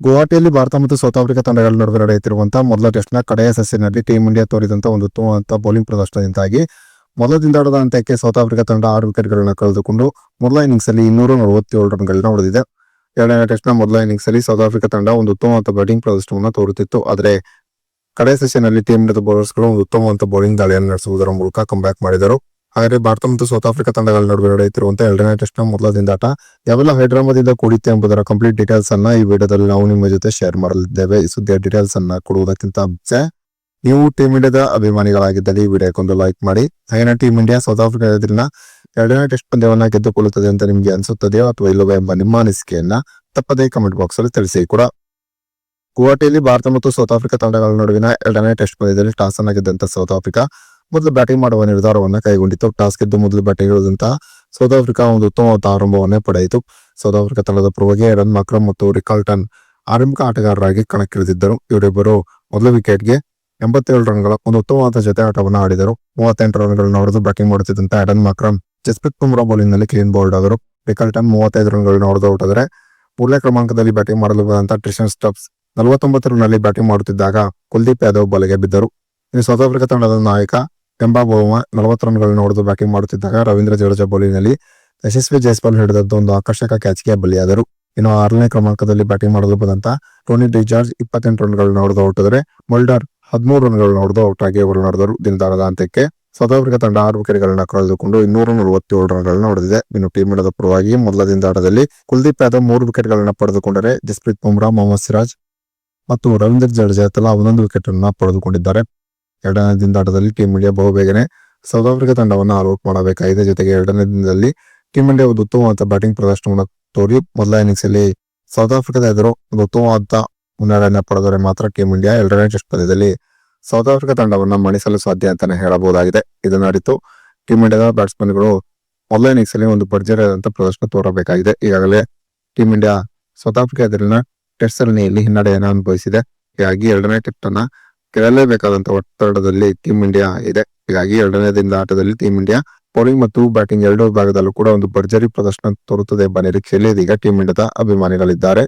ಗುವಾಹಟಿಯಲ್ಲಿ ಭಾರತ ಮತ್ತು south Africa ತಂಡಗಳ ನಡುವೆ ನಡೆಯುತ್ತಿರುವಂತಹ ಮೊದಲ ಟೆಸ್ಟ್ನ ಕಡೆಯ ಸಸ್ಯನಲ್ಲಿ ಟೀಂ ಇಂಡಿಯಾ ತೋರಿದಂತಹ ಒಂದು ಉತ್ತಮವಾದ ಬೌಲಿಂಗ್ ಪ್ರದರ್ಶನದಿಂದಾಗಿ ಮೊದಲ ದಿನದ ಹಂತಕ್ಕೆ ಸೌತ್ ಆಫ್ರಿಕಾ ತಂಡ ಆರು ವಿಕೆಟ್ಗಳನ್ನು ಕಳೆದುಕೊಂಡು ಮೊದಲ ಇನ್ನಿಂಗ್ಸ್ ಅಲ್ಲಿ ಇನ್ನೂರ ನಲವತ್ತೇಳು ರನ್ಗಳನ್ನ ಹೊಡೆದಿದೆ. ಎರಡನೇ ಟೆಸ್ಟ್ನ ಮೊದಲ ಇನ್ನಿಂಗ್ಸ್ ಅಲ್ಲಿ ಸೌತ್ ಆಫ್ರಿಕಾ ತಂಡ ಒಂದು ಉತ್ತಮವಾದ ಬ್ಯಾಟಿಂಗ್ ಪ್ರದರ್ಶನವನ್ನು ತೋರುತ್ತಿತ್ತು. ಆದರೆ ಕಡೆಯ ಸೆಷನ್ ಟೀಮ್ ಇಂಡಿಯಾದ ಬೌಲರ್ಸ್ಗಳು ಒಂದು ಉತ್ತಮವಾದ ಬೌಲಿಂಗ್ ದಾಳಿಯನ್ನು ನಡೆಸುವುದರ ಮೂಲಕ ಕಂಬ್ಯಾಕ್ ಮಾಡಿದರು. ಹಾಗೆ ಭಾರತ ಮತ್ತು ಸೌತ್ ಆಫ್ರಿಕಾ ತಂಡಗಳ ನಡುವೆ ನಡೆಯುತ್ತಿರುವ ಎರಡನೇ ಟೆಸ್ಟ್ನ ಮೊದಲ ದಿನದಾಟ ಯಾವೆಲ್ಲ ಹೈದರಾಬಾದಿಂದ ಕೂಡಿತ್ತೆ ಎಂಬುದರ ಕಂಪ್ಲೀಟ್ ಡೀಟೇಲ್ಸ್ ಅನ್ನ ಈ ವಿಡಿಯೋದಲ್ಲಿ ನಾವು ನಿಮ್ಮ ಜೊತೆ ಶೇರ್ ಮಾಡಲಿದ್ದೇವೆ. ಈ ಸುದ್ದಿಯ ಡೀಟೇಲ್ಸ್ ಅನ್ನ ಕೊಡುವುದಕ್ಕಿಂತ ಮುಂಚೆ ನೀವು ಟೀಮ್ ಇಂಡಿಯಾದ ಅಭಿಮಾನಿಗಳಾಗಿದ್ದಲ್ಲಿ ಈ ವಿಡಿಯೋಕ್ಕೊಂದು ಲೈಕ್ ಮಾಡಿ. ಹಾಗೆ ಟೀಮ್ ಇಂಡಿಯಾ ಸೌತ್ ಆಫ್ರಿಕಾ ಎದುರಿನ ಎರಡನೇ ಟೆಸ್ಟ್ ಪಂದ್ಯವನ್ನ ಗೆದ್ದುಕೊಳ್ಳುತ್ತದೆ ಅಂತ ನಿಮ್ಗೆ ಅನಿಸುತ್ತದೆಯೋ ಅಥವಾ ಇಲ್ಲವೋ ಎಂಬ ನಿಮ್ಮ ಅನಿಸಿಕೆಯನ್ನ ತಪ್ಪದೇ ಕಮೆಂಟ್ ಬಾಕ್ಸ್ ಅಲ್ಲಿ ತಿಳಿಸಿ ಕೂಡ. ಗುವಾಹಟಿಯಲ್ಲಿ ಭಾರತ ಮತ್ತು ಸೌತ್ ಆಫ್ರಿಕಾ ತಂಡಗಳ ನಡುವಿನ ಎರಡನೇ ಟೆಸ್ಟ್ ಪಂದ್ಯದಲ್ಲಿ ಟಾಸ್ ಅನ್ನ ಗೆದ್ದಂತ ಸೌತ್ ಆಫ್ರಿಕಾ ಮೊದಲು ಬ್ಯಾಟಿಂಗ್ ಮಾಡುವ ನಿರ್ಧಾರವನ್ನು ಕೈಗೊಂಡಿತ್ತು. ಟಾಸ್ ಗೆದ್ದು ಮೊದಲು ಬ್ಯಾಟಿಂಗ್ ಇಳಿದಂತಹ ಸೌತ್ ಆಫ್ರಿಕಾ ಒಂದು ಉತ್ತಮವಾದ ಆರಂಭವನ್ನೇ ಪಡೆಯಿತು. ಸೌತ್ ಆಫ್ರಿಕಾ ತಂಡದ ಪರವಾಗಿ ರನ್ ಮಕ್ರಮ್ ಮತ್ತು ರಿಕಾಲ್ಟನ್ ಆರಂಭಿಕ ಆಟಗಾರರಾಗಿ ಕಣಕ್ಕಿಳಿದಿದ್ದರು. ಇವರಿಬ್ಬರು ಮೊದಲ ವಿಕೆಟ್ಗೆ ಎಂಬತ್ತೇಳು ರನ್ಗಳ ಒಂದು ಉತ್ತಮವಾದ ಜೊತೆ ಆಟವನ್ನು ಆಡಿದರು. ಮೂವತ್ತೆಂಟು ರನ್ಗಳನ್ನು ಹೊಡೆದು ಬ್ಯಾಟಿಂಗ್ ಮಾಡುತ್ತಿದ್ದಂತ ಎಡನ್ ಮಕ್ರಮ್ ಜಸ್ಪ್ರೀತ್ ಬುಮ್ರಾ ಬೌಲಿಂಗ್ನಲ್ಲಿ ಕ್ಲೀನ್ ಬೌಲ್ಡ್ ಆದರು. ರಿಕಲ್ಟನ್ ಮೂವತ್ತೈದು ರನ್ಗಳನ್ನು ಹೊಡೆದು ಹೊರಟಿದರೆ ಮೂರನೇ ಕ್ರಮಾಂಕದಲ್ಲಿ ಬ್ಯಾಟಿಂಗ್ ಮಾಡಲು ಬಂದಂತ ಟ್ರಿಷನ್ ಸ್ಟಬ್ಸ್ ನಲವತ್ತೊಂಬತ್ತು ರನ್ನಲ್ಲಿ ಬ್ಯಾಟಿಂಗ್ ಮಾಡುತ್ತಿದ್ದಾಗ ಕುಲ್ದೀಪ್ ಯಾದವ್ ಬಲೆಗೆ ಬಿದ್ದರು. ಇನ್ನು ಸೌತ್ ಆಫ್ರಿಕಾ ತಂಡದ ನಾಯಕ ಕೆಂಬಾ ಬೋಮ ನಲವತ್ತು ರನ್ಗಳನ್ನು ಹೊಡೆದು ಬ್ಯಾಟಿಂಗ್ ಮಾಡುತ್ತಿದ್ದಾಗ ರವೀಂದ್ರ ಜಡೇಜಾ ಬೌಲಿಂಗ್ನಲ್ಲಿ ಯಶಸ್ವಿ ಜೈಸ್ಪಾಲ್ ಹಿಡಿದದ್ದು ಒಂದು ಆಕರ್ಷಕ ಕ್ಯಾಚ್ಗೆ ಬಲಿಯಾದರು. ಇನ್ನು ಆರನೇ ಕ್ರಮಾಂಕದಲ್ಲಿ ಬ್ಯಾಟಿಂಗ್ ಮಾಡಲು ಬಂದಂತ ಟೋನಿ ಡಿಜಾರ್ಜ್ ಇಪ್ಪತ್ತೆಂಟು ರನ್ಗಳನ್ನು ಹೊಡೆದು ಹೊರಟಿದರೆ ಮೊಲ್ಡರ್ ಹದಿಮೂರು ರನ್ಗಳನ್ನು ಹೊಡೆದು ಔಟ್ ಆಗಿ ಅವರು ನಡೆದರು. ದಿನದಾರದ ಅಂತ್ಯಕ್ಕೆ ಸೌತ್ ಆಫ್ರಿಕಾ ತಂಡ ಆರು ವಿಕೆಟ್ಗಳನ್ನು ಕಳೆದುಕೊಂಡು ಇನ್ನೂರ ನಲವತ್ತೇಳು ರನ್ಗಳನ್ನು ಹೊಡೆದಿದೆ. ಇನ್ನು ಟೀಮ್ ಇಂಡಿಯಾದ ಪರವಾಗಿ ಮೊದಲ ದಿನದಾಟದಲ್ಲಿ ಕುಲ್ದೀಪ್ ಯಾದವ್ ಮೂರು ವಿಕೆಟ್ಗಳನ್ನು ಪಡೆದುಕೊಂಡರೆ ಜಸ್ಪ್ರೀತ್ ಬುಮ್ರಾ, ಮೊಹಮ್ಮದ್ ಸಿರಾಜ್ ಮತ್ತು ರವೀಂದ್ರ ಜಡೇಜಾ ತಲಾ ಒಂದೊಂದು ವಿಕೆಟ್ ಅನ್ನ ಪಡೆದುಕೊಂಡಿದ್ದಾರೆ. ಎರಡನೇ ದಿನದಾಟದಲ್ಲಿ ಟೀಂ ಇಂಡಿಯಾ ಬಹುಬೇಗನೆ ಸೌತ್ ಆಫ್ರಿಕಾ ತಂಡವನ್ನು ಆಲ್ಔಟ್ ಮಾಡಬೇಕಾಗಿದೆ. ಜೊತೆಗೆ ಎರಡನೇ ದಿನದಲ್ಲಿ ಟೀಂ ಇಂಡಿಯಾ ಒಂದು ಉತ್ತಮವಾದ ಬ್ಯಾಟಿಂಗ್ ಪ್ರದರ್ಶನವನ್ನು ತೋರಿ ಮೊದಲ ಇನ್ನಿಂಗ್ಸ್ ಅಲ್ಲಿ ಸೌತ್ ಆಫ್ರಿಕಾದ ಎದುರು ಒಂದು ಉತ್ತಮವಾದ ಮುನ್ನಡೆಯನ್ನು ಪಡೆದರೆ ಮಾತ್ರ ಟೀಂ ಇಂಡಿಯಾ ಎರಡನೇ ಟೆಸ್ಟ್ ಪಂದ್ಯದಲ್ಲಿ ಸೌತ್ ಆಫ್ರಿಕಾ ತಂಡವನ್ನು ಮಣಿಸಲು ಸಾಧ್ಯ ಅಂತಾನೆ ಹೇಳಬಹುದಾಗಿದೆ. ಇದನ್ನ ಅರಿತು ಟೀಂ ಇಂಡಿಯಾದ ಬ್ಯಾಟ್ಸ್ಮನ್ಗಳು ಮೊದಲ ಇನ್ನಿಂಗ್ಸ್ ಅಲ್ಲಿ ಒಂದು ಭರ್ಜರಿಯಾದಂತಹ ಪ್ರದರ್ಶನ ತೋರಬೇಕಾಗಿದೆ. ಈಗಾಗಲೇ ಟೀಂ ಇಂಡಿಯಾ ಸೌತ್ ಆಫ್ರಿಕಾ ಎದುರಿನ ಟೆಸ್ಟ್ ಸರಣಿಯಲ್ಲಿ ಹಿನ್ನಡೆಯನ್ನು ಅನುಭವಿಸಿದೆ. ಹೀಗಾಗಿ ಎರಡನೇ ಟೆಸ್ಟ್ ಅನ್ನ ಗೆಲ್ಲಲೇಬೇಕಾದಂತ ಒತ್ತಡದಲ್ಲಿ ಟೀಮ್ ಇಂಡಿಯಾ ಇದೆ. ಹೀಗಾಗಿ ಎರಡನೇ ದಿನದ ಆಟದಲ್ಲಿ ಟೀಮ್ ಇಂಡಿಯಾ ಬೌಲಿಂಗ್ ಮತ್ತು ಬ್ಯಾಟಿಂಗ್ ಎರಡೂ ಭಾಗದಲ್ಲೂ ಕೂಡ ಒಂದು ಭರ್ಜರಿ ಪ್ರದರ್ಶನ ತೋರುತ್ತದೆ ಎಂಬ ನಿರೀಕ್ಷೆಯಲ್ಲಿ ಇದೀಗ ಟೀಮ್ ಇಂಡಿಯಾದ ಅಭಿಮಾನಿಗಳಿದ್ದಾರೆ.